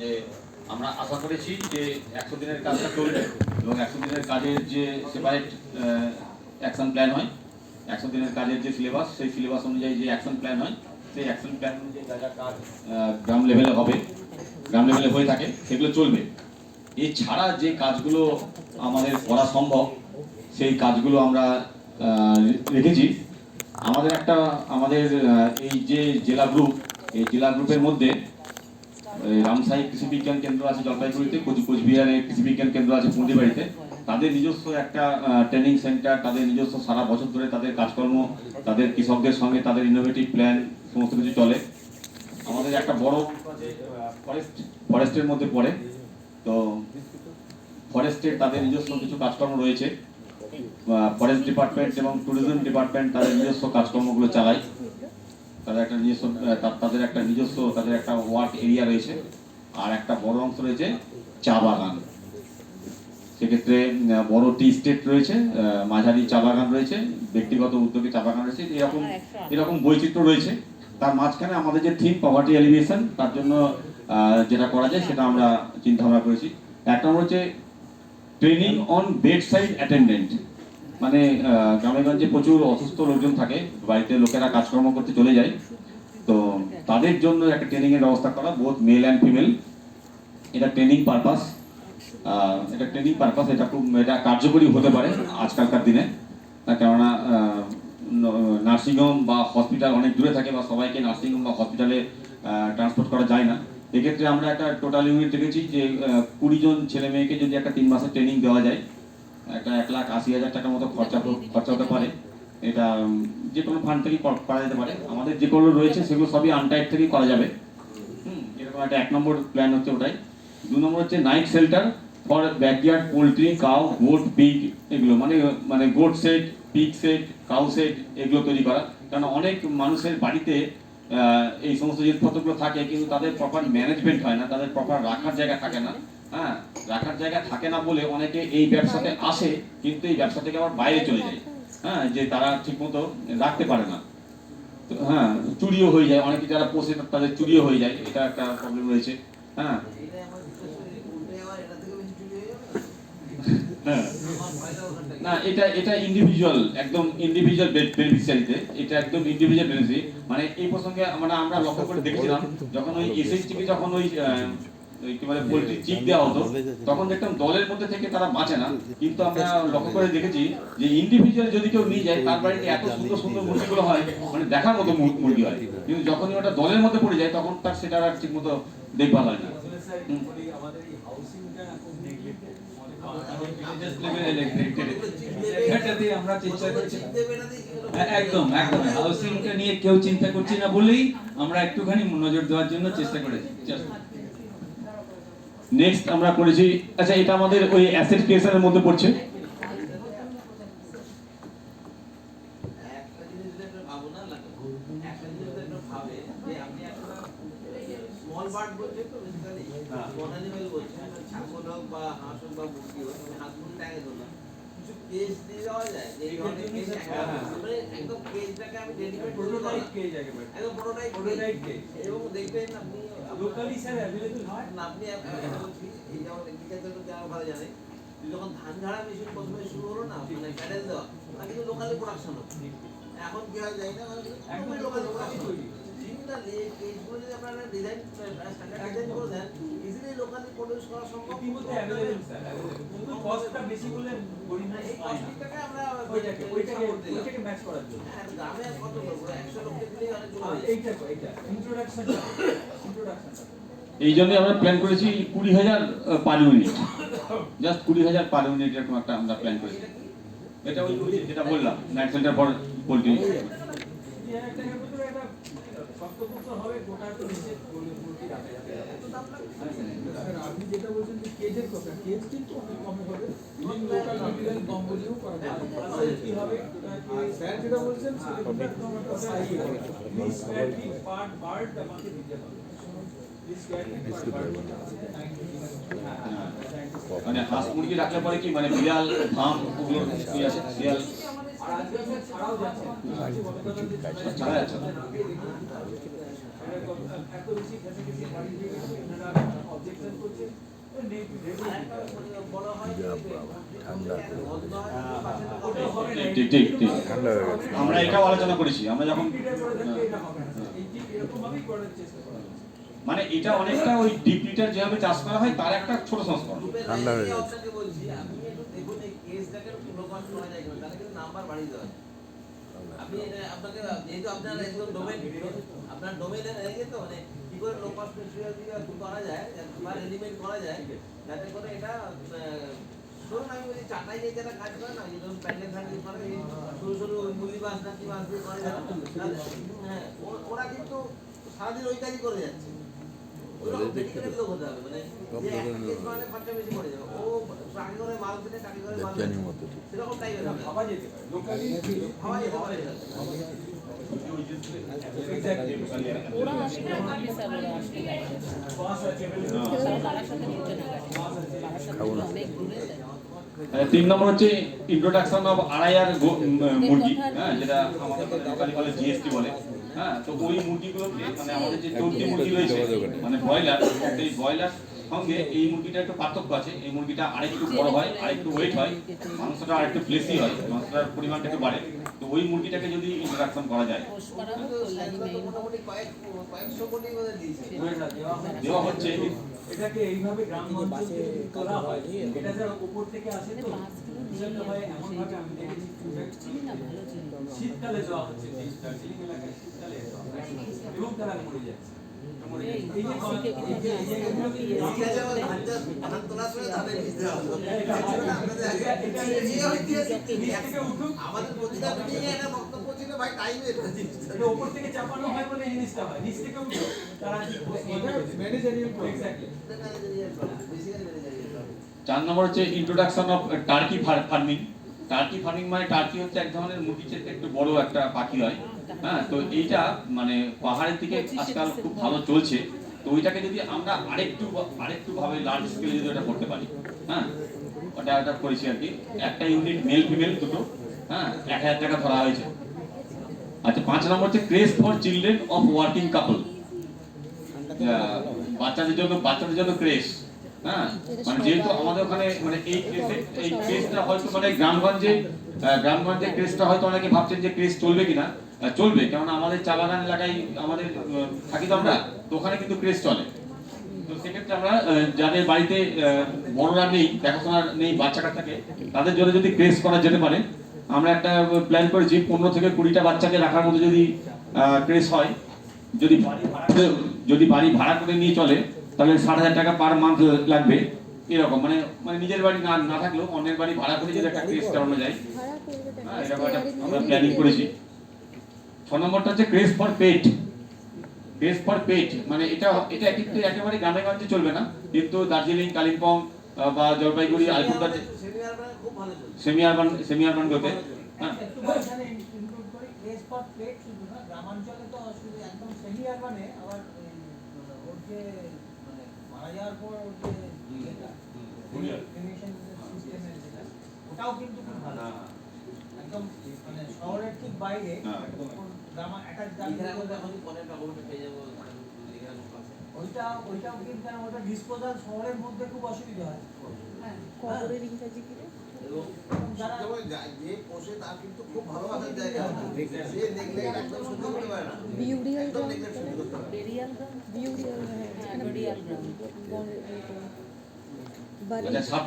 যে আমরা আশা করেছি যে একশো দিনের কাজটা চলবে এবং একশো দিনের কাজের যে সেপারেট অ্যাকশন প্ল্যান হয় একশো দিনের কাজের যে সিলেবাস সেই সিলেবাস অনুযায়ী যে অ্যাকশন প্ল্যান হয়, সেই অ্যাকশন প্ল্যান অনুযায়ী যা যা কাজ গ্রাম লেভেলে হবে গ্রাম লেভেলে হয়ে থাকে, সেগুলো চলবে। এছাড়া যে কাজগুলো আমাদের করা সম্ভব, সেই কাজগুলো আমরা রেখেছি। আমাদের একটা, আমাদের এই যে জেলা গ্রুপ এই জেলা গ্রুপের মধ্যে রামসাই কৃষি বিজ্ঞান কেন্দ্র আছে জলপাইগুড়িতে, কোচ কোচবিহারে কৃষি বিজ্ঞান কেন্দ্র আছে পুঁটিবাড়িতে তাদের নিজস্ব একটা ট্রেনিং সেন্টার তাদের নিজস্ব সারা বছর ধরে তাদের কাজকর্ম, তাদের কৃষকদের সঙ্গে তাদের ইনোভেটিভ প্ল্যান সমস্ত কিছু চলে। আমাদের একটা বড় ফরেস্ট ফরেস্টের মধ্যে পড়ে। তো ফরেস্টের তাদের নিজস্ব কিছু কাজকর্ম রয়েছে। ফরেস্ট ডিপার্টমেন্ট এবং ট্যুরিজম ডিপার্টমেন্ট তাদের নিজস্ব কাজকর্মগুলো চালায়। তাদের একটা নিজস্ব তাদের একটা নিজস্ব তাদের একটা ওয়ার্ক এরিয়া রয়েছে আর একটা বড় অংশ রয়েছে চা বাগান। সেক্ষেত্রে বড় টি স্টেট রয়েছে মাঝারি চা বাগান রয়েছে ব্যক্তিগত উদ্যোগে চা বাগান রয়েছে এরকম এরকম বৈচিত্র্য রয়েছে। তার মাঝখানে আমাদের যে থিম পভার্টি এলিভেশন তার জন্য যেটা করা যায় সেটা আমরা চিন্তা ভাবনা করেছি। এক নম্বর হচ্ছে training on bed side attendant মানে আহ, গ্রামেগঞ্জে প্রচুর অসুস্থ লোকজন থাকে। বাড়িতে লোকেরা কাজকর্ম করতে চলে যায়। তো তাদের জন্য একটা ট্রেনিং এর ব্যবস্থা করা বোথ মেল অ্যান্ড ফিমেল এটা ট্রেনিং পারপাস এটা ট্রেনিং পারপাস এটা খুব এটা কার্যকরী হতে পারে আজকালকার দিনে। কেননা নার্সিংহোম বা হসপিটাল অনেক দূরে থাকে বা সবাইকে নার্সিংহোম বা হসপিটালে ট্রান্সপোর্ট করা যায় না। এক্ষেত্রে আমরা একটা টোটাল ইউনিট দেখেছি যে কুড়ি জন ছেলে মেয়েকে যদি একটা তিন মাসের ট্রেনিং দেওয়া যায় একটা এক লাখ আশি হাজার টাকার মতো খরচা খরচা হতে পারে। এটা যে কোনো ফান্ড থেকে করা যেতে পারে। আমাদের যেগুলো রয়েছে সেগুলো সবই আনটাইট থেকেই করা যাবে। হুম, এরকম একটা এক নম্বর প্ল্যান হচ্ছে ওটাই। দু নম্বর হচ্ছে night shelter for backyard poultry cow goat pig এগুলো। মানে মানে goat set pig set cow set এগুলো তৈরি করা। কারণ অনেক মানুষের বাড়িতে এই সমস্ত জিনিসপত্রগুলো থাকে কিন্তু তাদের প্রপার ম্যানেজমেন্ট হয় না তাদের প্রপার রাখার জায়গা থাকে না। হ্যাঁ রাখার জায়গা থাকে না বলে অনেকে এই ব্যবসাতে আসে কিন্তু এই ব্যবসা থেকে আবার বাইরে চলে যায়। হ্যাঁ যে তারা ঠিকমতো রাখতে পারে না। তো হ্যাঁ চুরিও হয়ে যায়। অনেকে যারা পোষে তাদের চুরিও হয়ে যায়। এটা একটা প্রবলেম রয়েছে। হ্যাঁ। হয়ে না? আমার এটা এটা ইন্ডিভিজুয়াল একদম ইন্ডিভিজুয়াল বেনিফিশিয়ারিতে এটা একদম ইন্ডিভিজুয়াল বেনিফিট মানে এই প্রসঙ্গে মানে আমরা লক্ষ্য করে দেখেছিলাম যখন ওই এসএসটি কে যখন ওই কি বলে পোল্ট্রি চিপ দেওয়া হতো তখন দেখতাম দলের মধ্যে থেকে তারা বাঁচে না। কিন্তু আমরা লক্ষ্য করে দেখেছি যে ইন্ডিভিজুয়াল যদি কেউ নিয়ে যায় তার বাড়িতে এত সুন্দর সুন্দর মুরগিগুলো হয় মানে দেখার মতো মুর- মুরগি হয়। কিন্তু যখনই ওটা দলের মধ্যে পড়ে যায় তখন তার সেটা আর ঠিক মতো দেখভাল হয় না। আমাদের এই হাউসিংটা খুব নেগলেক্টেড এটাতে আমরা কেউ চিন্তা না বলেই আমরা একটুখানি নজর দেওয়ার জন্য চেষ্টা করেছি নেক্সট আমরা করেছি আচ্ছা এটা আমাদের ওই অ্যাসেট ক্রিয়েশনের মধ্যে পড়ছে একটা জিনিস যদি একটা ভাবো না লাগে একটা জিনিস যদি একটা ভাবে যে আপনি একটা স্মল বার্ড বলছেন তো বেসিক্যালি স্মল অ্যানিমেল বলছেন ছাগল হোক বা হাঁস হোক বা মুরগি হোক তুমি হাত মুরগি টাঙে দো না কিছু কেজ দিয়ে দেওয়া যায় যে এই ধরনের কেজ হ্যাঁ, হ্যাঁ। মানে একদম কেজটাকে আমি ডেডিকেট করে প্রোটোটাইপ একদম প্রোটোটাইপ প্রোটোটাইপ কেজ এবং দেখবেন আপনি লোকালি স্যার অ্যাভেলেবল হয়? না, আপনি একটা কথা বলছি, এই যেমন agriculture তো যারা ভালো জানে, যখন ধান ঝাড়া মেশিন প্রথমে শুরু হলো না মানে প্যাডেল দেওয়া তখন কিন্তু লোকালি প্রোডাকশন হতো এখন কি হয় জানি না মানে একদম লোকালি প্রোডাকশন তৈরি। সিমিলারলি কেজগুলো যদি আপনারা ডিজাইন স্ট্যান্ডার্ড ডিজাইন করে দেন ইজিলি লোকালি প্রোডিউস করা সম্ভব ইতিমধ্যে অ্যাভেলেবল স্যার কিন্তু কস্টটা বেশি বলে গরিব এই আমরা ওইটাকে ওইটাকে ওইটাকে ম্যাচ করার জন্য। হ্যাঁ, গ্রামে কত করব একশো লোককে দিলেই অনেকগুলো আর যায়। এইটা এইটা। ইন্ট্রোডাকশনটা এই জন্য আমরা প্ল্যান করেছি কুড়ি হাজার পার ইউনিট জাস্ট কুড়ি হাজার পার ইউনিট এরকম একটা আমরা প্ল্যান করেছি। এটা ওই ওই যেটা বললাম নাইট সেন্টার ফর পোল্ট্রি আপনি যেটা বলছেন যে কেজের কথা কেজ কিন্তু অনেক কমে হবে। ইভেন লোকাল মেটেরিয়াল কম বলেও করা যাবে কি হবে? স্যার যেটা বলছেন সেটা কিন্তু একদম একটা সাইজ হবে। Please square feet per bird আমাকে দিতে হবে। Please square feet per bird। মানে হাঁস মুরগি রাখলে পরে কি মানে বিড়াল ফার্ম ওগুলো কি আছে বিড়াল আমরা এটাও আলোচনা করেছি আমরা যখন। মানে এটা অনেকটা ওই ডিপ লিটার যেভাবে চাষ করা হয় তার একটা ছোট সংস্করণ ঠান্ডা হয়ে গেছে। নাম্বার বাড়িয়ে দেওয়া যায়। আপনি এটা আপনাকে যেহেতু আপনার একদম ডোমেন আপনার ডোমেনে রেখে তো মানে কি করে লো কস্ট মেটেরিয়াল দিয়ে করা যায় করা যায় যাতে করে এটা ধরুন আমি বলি চাটাই দিয়ে যারা কাজ করে না এই ধরুন প্যান্ডেল ফ্যান্ডেল করে সরু সরু ওই মুলি বাস না কি বাস দিয়ে করে যারা হ্যাঁ ও- ওরা কিন্তু সারাদিন ওই কাজই করে যাচ্ছে। তিন নম্বর হচ্ছে ইন্ট্রোডাকশন অফ আড়াইয়ার মুরগি হ্যাঁ যেটা আমাদের বলে জিএসটি বলে। হ্যাঁ তো ওই মুরগিগুলোকে মানে আমাদের যে চলতি মুরগি রয়েছে মানে ব্রয়লার এই ব্রয়লার সঙ্গে এই মুরগিটা একটু পার্থক্য আছে। এই মুরগিটা আরেকটু বড় হয় আরেকটু ওয়েট হয় মাংসটা আরেকটু ফ্লেসি হয় মাংসটার পরিমাণটা একটু বাড়ে। তো ওই মুরগিটাকে যদি ইন্টারাকশন করা যায়। দেওয়া হচ্ছে। এটাকে এইভাবে গ্রাম অঞ্চল তোলা হয় এটা যারা উপর থেকে আসে তো বিষয়টা হয় এমন ভাবে আমি দেখেছি শীতকালে দেওয়া হচ্ছে দার্জিলিং এলাকায় শীতকালে এবং তারা মরে যাচ্ছে আমাদের প্রতিটা বক্তব্য ছিল ভাই টাইমের জিনিসটা এটা উপর থেকে চাপানো হয় বলে এই জিনিসটা হয়। নিচ থেকে উঠুক তারা ম্যানেজারিয়াল এক্স্যাক্টলি চার নম্বর হচ্ছে introduction of turkey farming turkey farming মানে টার্কি হচ্ছে এক ধরনের মুরগির চেয়ে একটু বড় একটা পাখি হয়। হ্যাঁ তো এইটা মানে পাহাড়ের দিকে আজকাল খুব ভালো চলছে। তো ওইটাকে যদি আমরা আরেকটু আরেকটু ভাবে লার্জ স্কেলে যদি ওটা করতে পারি। হ্যাঁ ওটা একটা করেছি আর কি। একটা ইউনিট মেল ফিমেল দুটো। হ্যাঁ এক হাজার টাকা ধরা হয়েছে। আচ্ছা পাঁচ নম্বর হচ্ছে creche for children of working couple বাচ্চাদের জন্য বাচ্চাদের জন্য ক্রেজ হ্যাঁ? মানে যেহেতু আমাদের ওখানে মানে এই এই হয়তো মানে গ্রামগঞ্জে গ্রামগঞ্জে হয়তো অনেকে ভাবছেন যে ক্রেজ চলবে কিনা। চলবে, কেননা আমাদের চা বাগান এলাকায় আমাদের থাকি তো আমরা, তো ওখানে কিন্তু ক্রেজ চলে। তো সেক্ষেত্রে আমরা যাদের বাড়িতে বড়রা নেই, দেখাশোনার নেই বাচ্চাটা থাকে তাদের জন্য যদি ক্রেজ করা যেতে পারে আমরা একটা প্ল্যান করেছি, পনেরো থেকে কুড়িটা বাচ্চাকে রাখার মতো যদি ক্রেস হয়, যদি বাড়ি ভাড়া যদি বাড়ি ভাড়া করে নিয়ে চলে, তাহলে ষাট হাজার টাকা পার মান্থ লাগবে, এরকম মানে মানে নিজের বাড়ি না না থাকলেও অন্যের বাড়ি ভাড়া করে যদি একটা ক্রেস চালানো যায় হ্যাঁ একটা আমরা প্ল্যানিং করেছি। ছ নম্বরটা হচ্ছে creche for pet creche for pet মানে এটা এটা কিন্তু একেবারে গ্রামে গঞ্জে চলবে না, কিন্তু দার্জিলিং, কালিম্পং বা জলপাইগুড়ি আলিপুরদার সেমিনার খুব ভালো চলছে। সেমি আরবান সেমি আরবান গুলোতে হ্যাঁ গ্রামাঞ্চলে তো একদম সেমি আরবানে আবার ওর যে মানে মারা যাওয়ার পর ওর যে ইয়েটা, Burial. cremation system এর যেটা, ওটাও কিন্তু খুব ভালো। একদম মানে শহরের ঠিক বাইরে হ্যাঁ। গ্রাম অ্যাটাচ পেয়ে যাব ওইটা ওইটাও কিন্তু ওটা ডিসপোজাল শহরের মধ্যে খুব অসুবিধা হয়। কবরের ইংরাজি কি? এবং যারা যেমন যা- যে পোষে তার কিন্তু খুব ভালোবাসার জায়গা সে দেখলে একদম সহ্য করতে পারে না। একদম দেখলে সহ্য করতে পারে না। Burial ground burial burial ground সাত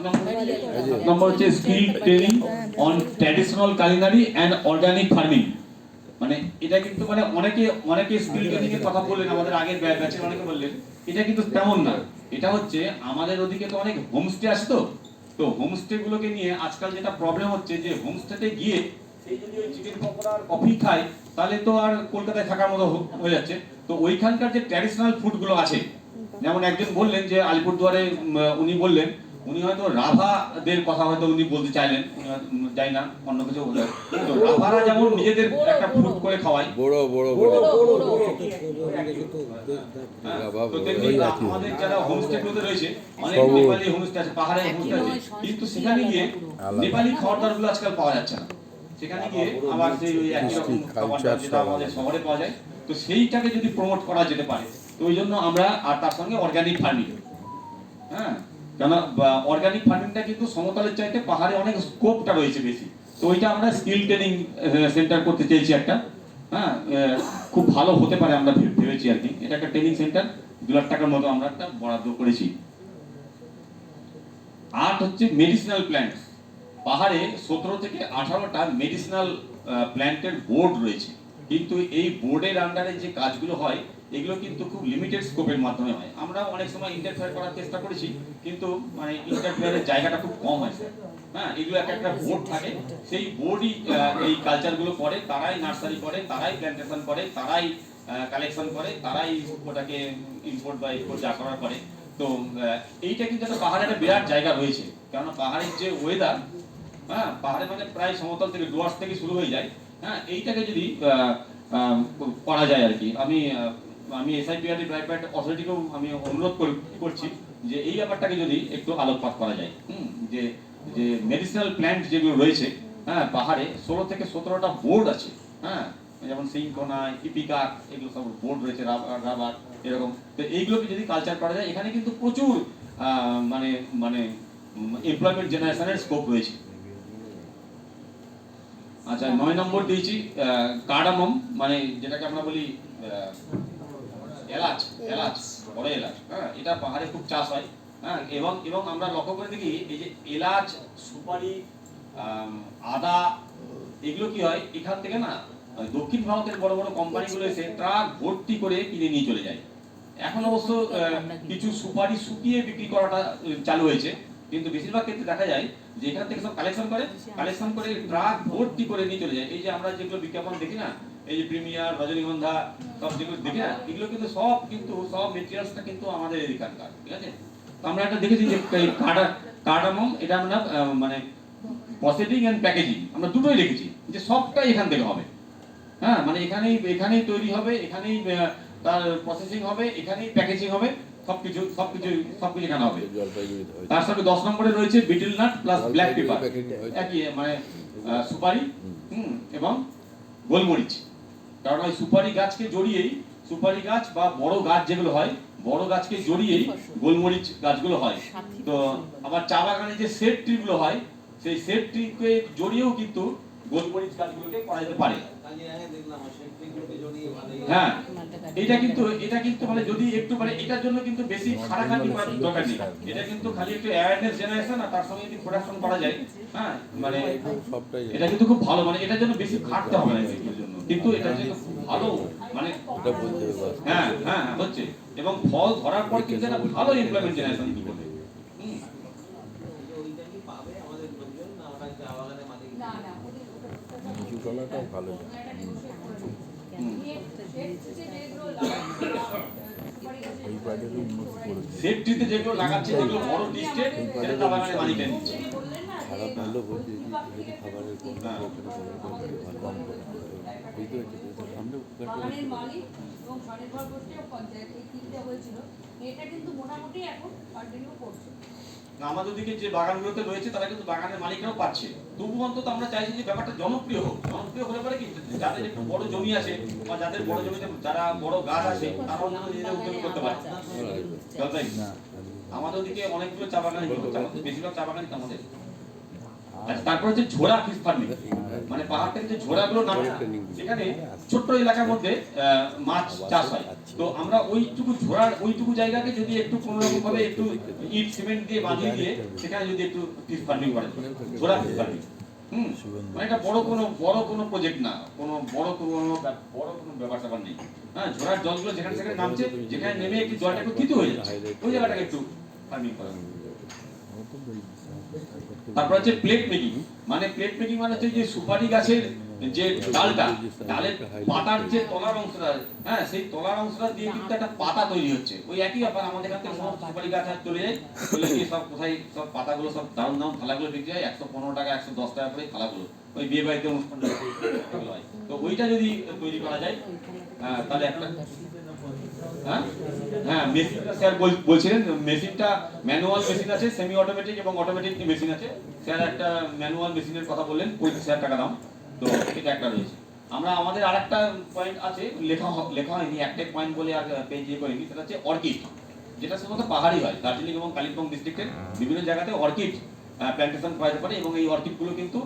নম্বর হচ্ছে skill training on traditional culinary and organic farming মানে এটা কিন্তু মানে অনেকে অনেকে স্কিল ট্রেনিং এর কথা বললেন আমাদের আগের ব্যাচে অনেকে বললেন। এটা কিন্তু তেমন না। এটা হচ্ছে আমাদের ওদিকে তো অনেক হোমস্টে আছে তো হোমস্টেগুলোকে হোমস্টে গুলোকে নিয়ে আজকাল যেটা প্রবলেম হচ্ছে যে হোমস্টেতে গিয়ে সেই যদি ওই চিকেন পকোড়া আর কফি খায় তাহলে তো আর কলকাতায় থাকার মতো হয়ে যাচ্ছে। তো ওইখানকার যে ট্র্যাডিশনাল ফুডগুলো আছে, যেমন একজন বললেন যে আলিপুরদুয়ারে উনি বললেন উনি হয়তো রাভাদের কথা হয়তো উনি বলতে চাইলেন যাই না অন্য কিছু বলে। তো রাভারা যেমন নিজেদের একটা ফুড করে খাওয়ায় বড় বড় বড়। তো তেমনি আমাদের যারা হোমস্টে গুলোতে রয়েছে অনেক নেপালি হোমস্টে আছে পাহাড়ে হোমস্টে আছে। কিন্তু সেখানে গিয়ে নেপালি খাবার দাবার। গুলো আজকাল পাওয়া যাচ্ছে না। সেখানে গিয়ে আবার সেই ওই একই রকম খাবার যেটা আমাদের শহরে পাওয়া যায় তো সেইটাকে যদি প্রমোট করা যেতে পারে তো ওই জন্য আমরা আর তার সঙ্গে অর্গানিক ফার্মিং হ্যাঁ? কেন অর্গানিক ফার্মিংটা কিন্তু সমতলের চাইতে পাহাড়ে অনেক স্কোপটা রয়েছে বেশি। তো ওইটা আমরা স্কিল ট্রেনিং সেন্টার করতে চেয়েছি একটা। হ্যাঁ খুব ভালো হতে পারে আমরা ভেবেছি আর কি। এটা একটা ট্রেনিং সেন্টার দু লাখ টাকার মতো আমরা একটা বরাদ্দ করেছি। আট হচ্ছে মেডিসিনাল প্ল্যান্ট পাহাড়ে সতেরো থেকে আঠারোটা মেডিসিনাল প্ল্যান্টের বোর্ড রয়েছে। কিন্তু এই বোর্ডের আন্ডারে যে কাজগুলো হয় এগুলো কিন্তু খুব লিমিটেড স্কোপের মাধ্যমে হয়। আমরা অনেক সময় ইন্টারফেয়ার করার চেষ্টা করেছি, কিন্তু মানে ইন্টারফেয়ারের জায়গাটা খুব কম হয়েছে হ্যাঁ এগুলো একটা একটা বোর্ড থাকে। সেই বোর্ডই এই কালচারগুলো করে, তারাই নার্সারি করে, তারাই প্ল্যান্টেশন করে, তারাই কালেকশন করে, তারাই ওটাকে ইম্পোর্ট বা এক্সপোর্ট যা করার করে। তো এইটা কিন্তু একটা পাহাড়ের একটা বিরাট জায়গা রয়েছে। কেননা পাহাড়ের যে ওয়েদার হ্যাঁ পাহাড়ে মানে প্রায় সমতল থেকে ডুয়ার্স থেকে শুরু হয়ে যায়। হ্যাঁ এইটাকে যদি করা যায় আর কি। আমি আমি এসআইপিআরডি প্রাইভেট অথরিটিকেও আমি অনুরোধ করছি যে এই ব্যাপারটাকে যদি একটু আলোকপাত করা যায় যে যে মেডিসিনাল প্ল্যান্ট যেগুলো রয়েছে হ্যাঁ পাহাড়ে ষোলো থেকে সতেরোটা বোর্ড আছে হ্যাঁ যেমন সিংকোনা ইপিকার এগুলো সব বোর্ড রয়েছে রাবার, এরকম। তো এইগুলোকে যদি কালচার করা যায়, এখানে কিন্তু প্রচুর মানে মানে এমপ্লয়মেন্ট জেনারেশনের স্কোপ রয়েছে। আচ্ছা নয় নম্বর দিয়েছি কার্ডামম মানে যেটাকে আমরা বলি এলাচ এলাচ বড় এলাচ হ্যাঁ এটা পাহাড়ে খুব চাষ হয় হ্যাঁ এবং এবং আমরা লক্ষ্য করে দেখি এই যে এলাচ সুপারি আদা এগুলো কি হয় এখান থেকে না দক্ষিণ ভারতের বড় বড় কোম্পানিগুলো এসে ট্রাক ভর্তি করে কিনে নিয়ে চলে যায়। এখন অবশ্য আহ, কিছু সুপারি শুকিয়ে বিক্রি করাটা চালু হয়েছে কিন্তু বেশিরভাগ ক্ষেত্রে দেখা যায় যে এখান থেকে সব কালেকশন করে কালেকশন করে ট্রাক ভর্তি করে নিয়ে চলে যায়। এই যে আমরা যেগুলো বিজ্ঞাপন দেখি না এই যে প্রিমিয়ার রজনীগন্ধা সব যেগুলো দেখি না এগুলো কিন্তু সব কিন্তু সব মেটেরিয়ালসটা কিন্তু আমাদের এখানকার ঠিক আছে? তো আমরা একটা দেখেছি যে এই কার্ডামম এটা আমরা মানে প্রসেসিং এন্ড প্যাকেজিং আমরা দুটোই রেখেছি যে সবটাই এখান থেকে হবে। হ্যাঁ মানে এখানেই এখানেই তৈরি হবে এখানেই তার প্রসেসিং হবে এখানেই প্যাকেজিং হবে সবকিছু সবকিছু সবকিছু এখানে হবে। তার সাথে দশ নম্বরে রয়েছে betel nut plus black pepper একই মানে সুপারি হুম এবং গোলমরিচ। কারণ ওই সুপারি গাছকে জড়িয়েই সুপারি গাছ বা বড় গাছ যেগুলো হয় বড় গাছকে জড়িয়েই গোলমরিচ গাছগুলো হয়। তো আবার চা বাগানে যে সেট ট্রিগুলো হয় সেই সেট ট্রিকে জড়িয়েও কিন্তু গোলমরিচ গাছগুলোকে করা যেতে পারে। হ্যাঁ এটা কিন্তু এটা কিন্তু মানে যদি একটু মানে এটার জন্য কিন্তু বেশি খাটাখাটি করার দরকার নেই। এটা কিন্তু খালি একটু অ্যাওয়ারনেস জেনারেশন আর তার সঙ্গে যদি প্রোডাকশন করা যায়। হ্যাঁ মানে এটা কিন্তু খুব ভালো মানে এটার জন্য বেশি খাটতে হবে না। কিন্তু এটা খুব ভালো মানে। হ্যাঁ হ্যাঁ হ্যাঁ, হচ্ছে এবং ফল ধরার পর কিন্তু একটা ভালো এমপ্লয়মেন্ট জেনারেশন কি করবে হুম। যে ওইটা কি পাবে আমাদের লোকজন না ওটা চা বাগানের মালিক নিচু তলাটাও ভালো যায়। এই পার্টিতে উন্নতি করেছে সেফটিতে যেগুলো লাগাচ্ছে যেগুলো বড় ডিস্টেন্স সেটা চা বাগানের মালিকের নিচ্ছে খারাপ ভালো বলছে যে যদি খাবারের। কম করে বাগানের মালিক এবং স্বনির্ভর গোষ্ঠী পঞ্চায়েত এই তিনটে হয়েছিল এটা কিন্তু মোটামুটি এখন কন্টিনিউ করছে আমাদের দিকে যে বাগানগুলোতে রয়েছে তারা কিন্তু বাগানের মালিকরাও পাচ্ছে। তবু অন্তত আমরা চাইছি যে ব্যাপারটা জনপ্রিয় হোক। জনপ্রিয় হলে পরে কি যাদের একটু বড় জমি আছে বা যাদের বড় জমিতে যারা বড় গাছ আছে তারা অন্তত নিজেদের উদ্যোগ করতে পারে। আমাদের ওদিকে অনেকগুলো চা বাগান বেশিরভাগ চা বাগানই আমাদের। আচ্ছা। তারপর হচ্ছে ঝোড়া ফিশ ফার্মিং মানে পাহাড় থেকে যে ঝোড়াগুলো নামে সেখানে ছোট্ট এলাকার মধ্যে মাছ চাষ হয়। তো আমরা ওইটুকু ঝোড়ার ওইটুকু জায়গাকে যদি একটু কোনো রকম ভাবে একটু ইট সিমেন্ট দিয়ে বাঁধিয়ে দিয়ে সেখানে যদি একটু ফিশ ফার্মিং করে ঝোড়া ফিশ ফার্মিং হুম মানে এটা বড় কোনো বড় কোনো প্রজেক্ট না। কোনো বড় কোনো বড় কোনো ব্যাপার স্যাপার নেই। হ্যাঁ ঝোড়ার জলগুলো যেখানে সেখানে নামছে যেখানে নেমে একটু জলটা একটু হয়ে যাচ্ছে। ওই জায়গাটাকে একটু ফার্মিং করা তারপর হচ্ছে প্লেট মেকিং মানে প্লেট মেকিং মানে হচ্ছে যে সুপারি গাছের যে ডালটা, ডালের পাতার যে তলার অংশটা হ্যাঁ সেই তলার অংশটা দিয়ে কিন্তু একটা পাতা তৈরি হচ্ছে। ওই একই ব্যাপার, আমাদের এখান থেকে সমস্ত সুপারি গাছ আর চলে যায়। সব কোথায়, সব পাতাগুলো সব দারুণ দারুণ থালাগুলো বিক্রি হয় একশো পনেরো টাকা, একশো দশ টাকা করে থালাগুলো। ওই বিয়ে বাড়িতে অনুষ্ঠান তো ওইটা যদি তৈরি করা যায় তাহলে একটা হ্যাঁ? হ্যাঁ মেশিনটা স্যার বলছিলেন মেশিনটা ম্যানুয়াল মেশিন আছে সেমি অটোমেটিক এবং অটোমেটিক মেশিন আছে? স্যার, একটা ম্যানুয়াল মেশিনের কথা বললেন পঁয়ত্রিশ হাজার টাকা দাম তো এটা একটা রয়েছে। আমরা আমাদের আরেকটা পয়েন্ট আছে, লেখা লেখা হয়নি একটা পয়েন্ট বলে আর পেজ ইয়ে করিনি, সেটা হচ্ছে অর্কিড। যেটা সাধারণত পাহাড়ি হয়, দার্জিলিং এবং কালিম্পং ডিস্ট্রিক্টের বিভিন্ন জায়গাতে অর্কিড প্ল্যান্টেশন করা যেতে পারে এবং এই অর্কিডগুলো কিন্তু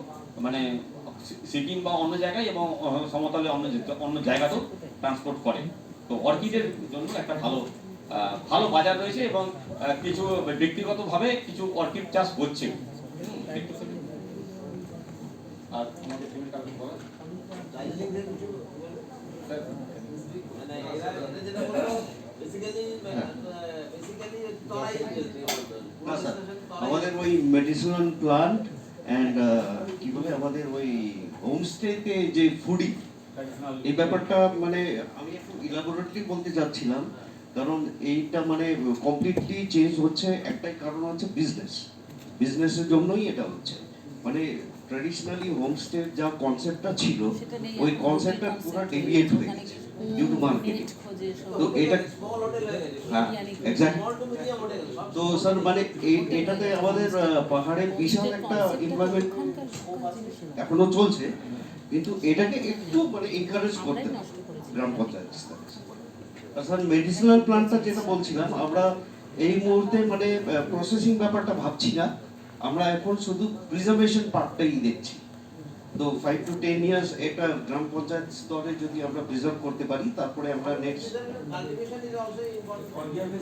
মানে সিকিম বা অন্য জায়গায় এবং সমতলে অন্য অন্য জায়গাতেও ট্রান্সপোর্ট করে। তো অর্কিডের জন্য একটা ভালো ভালো বাজার রয়েছে এবং কিছু ব্যক্তিগতভাবে কিছু অর্কিড চাষ হচ্ছে। আর আমাদের না স্যার আমাদের ওই মেডিসিনাল প্লান্ট অ্যান্ড কি বলে আমাদের ওই হোমস্টেতে যে ফুডি এই ব্যাপারটা মানে আমি একটু ইলাবোরেটলি বলতে চাচ্ছিলাম কারণ এইটা মানে কমপ্লিটলি চেঞ্জ হচ্ছে একটাই কারণ হচ্ছে বিজনেস বিজনেসের জন্যই এটা হচ্ছে। মানে ট্র্যাডিশনালি হোমস্টের যা কনসেপ্টটা ছিল ওই কনসেপ্টটা পুরো ডেভিয়েট হয়ে গেছে ডিউ টু মার্কেটিং তো এটা হয়ে এক্স্যাক্ট তো স্যার মানে এই- এটাতে আমাদের আহ, পাহাড়ে বিশাল একটা এখনও চলছে। কিন্তু এটাকে একটু মানে এনকারেজ করতে গ্রাম পঞ্চায়েত স্যার মেডিসিনাল প্ল্যান্টটা যেটা বলছিলাম আমরা এই মুহূর্তে মানে প্রসেসিং ব্যাপারটা ভাবছি না। আমরা এখন শুধু প্রিজার্ভেশন পার্টটাই দেখছি। তো ফাইভ টু টেন ইয়ার্স এটা গ্রাম পঞ্চায়েত স্তরে যদি আমরা প্রিজার্ভ করতে পারি তারপরে আমরা next cultivation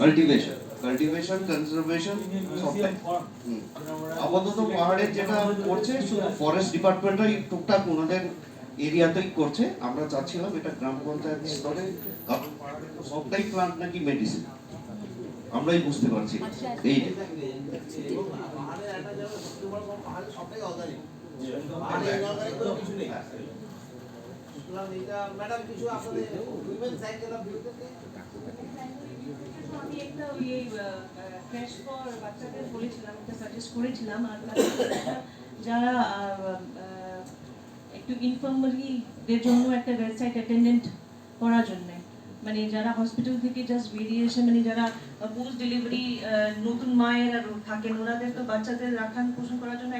cultivation cultivation conservation সবটাই আপাতত পাহাড়ের যেটা করছে শুধু ফরেস্ট ডিপার্টমেন্টই টুকটাক ওনাদের এরিয়াতেই করছে। আমরা চাচ্ছিলাম এটা গ্রাম পঞ্চায়েত স্তরে কারণ পাহাড়ে তো সবটাই প্লান্ট নাকি মেডিসিন আমরাই বুঝতে পারছি। না। এই আমি একটা ওই ক্যাশ ফর বাচ্চাদের বলেছিলাম একটা সাজেস্ট করেছিলাম আর যারা একটু ইনফর্মালিদের জন্য একটা ওয়েবসাইট অ্যাটেন্ডেন্ট করার জন্য। মানে যারা হসপিটাল থেকে জাস্ট বেরিয়ে এসে মানে যারা পোস্ট ডেলিভারি নতুন মায়েরা থাকেন ওনাদের তো বাচ্চাদের রাখান পোষণ করার জন্য